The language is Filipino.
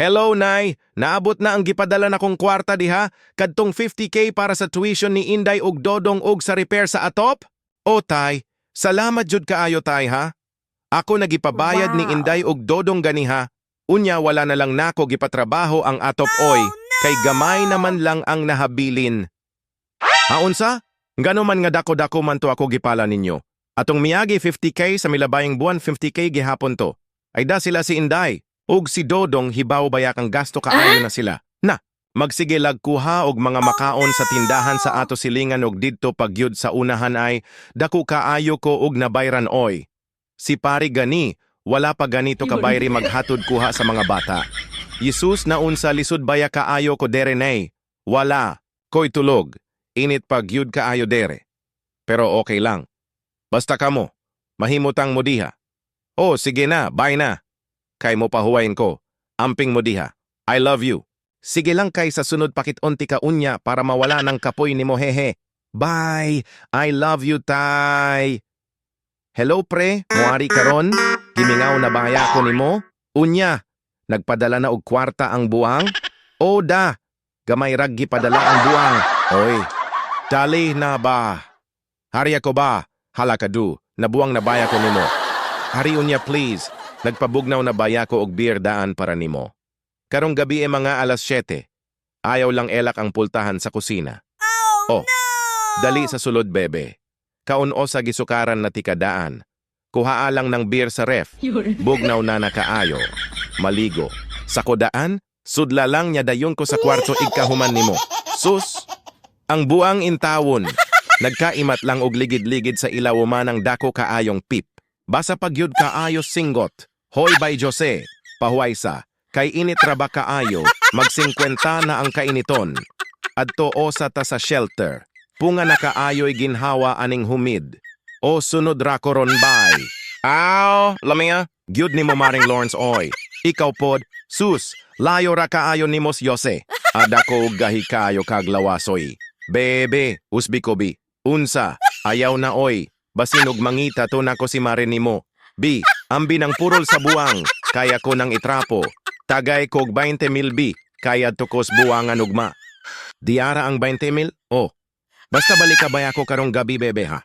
Hello, Nay. Naabot na ang gipadala na kong kwarta diha, kadtong 50k para sa tuition ni Inday ug Dodong ug sa repair sa atop? O tay, salamat jud kaayo tay ha. Ako nagipabayad ni Wow. Inday ug Dodong ganiha. Unya wala na lang nako gipatrabaho ang atop oy, kay gamay naman lang ang nahabilin. Haunsa? Ngano man nga dako-dako man to ako gipala ninyo. Atong miyagi 50k sa milabayang buwan 50k gihapon to. Ay da sila si Inday. Ug si Dodong hibaw bayak ang gasto kaayo na sila. Na, magsige lagkuha og mga makaon sa tindahan sa ato silingan og didto pagyud sa unahan ay dako kaayo ko og nabayran oy. Si pari gani, wala pa ganito kabayri maghatod kuha sa mga bata. Jesus na unsa lisod baya kaayo ko dere nay. Wala, koy tulog. Init pagyud kaayo dere. Pero okay lang. Basta kamo, mahimutang mo diha. Oh, sige na, bye na. Kay mo pahuwayin ko. Amping mo diha. I love you. Sige lang kay sa sunod pakitonti ka unya para mawala ng kapoy ni mo hehe. Bye. I love you, tay. Hello pre, muari karon? Gimingaw na baya ko nimo? Unya, nagpadala na og kwarta ang buang? O da, gamay rag gipadala ang buang. Oy, dali na ba? Hari ako ba? Halakadu, nabuang na baya ko nimo. Hari unya please, nagpabugnaw na baya ko og beer daan para nimo. Karong gabi e mga alas 7. Ayaw lang elak ang pultahan sa kusina. Oh, Dali sa sulod bebe. Kauno sa gisukaran na tikadaan. Kuhaa lang ng beer sa ref. Bugnaw na nakaayo. Maligo. Sa kodaan, sudla lang niya dayon ko sa kwarto igkahuman nimo. Sus! Ang buang intawon. Nagkaimat lang og ligid-ligid sa ilaw manang dako kaayong pip. Basa pagyud kaayo singgot. Hoy by Jose. Pahuay sa. Kay init raba kaayo. Mag-50 na ang kainiton. Adto osa ta sa shelter. Punga na kaayo'y ginhawa aning humid. O sunod ra koron bay. Aw, lamia, gyud ni mo maring Lawrence Oy. Ikaw pod, sus, layo ra kaayo ni mos Yose. Ada ko gahi kaayo kag lawasoy. Bebe, usbi ko bi. Unsa, ayaw na oy. Basinog mangita to nako si mare nimo. Bi, ambi ng purol sa buwang, kaya ko nang itrapo. Tagay kog 20 mil bi, kaya tukos buwangan ugma. Diara ang 20 mil? Oh, Basta balik ka ba ako karong gabi bebe ha?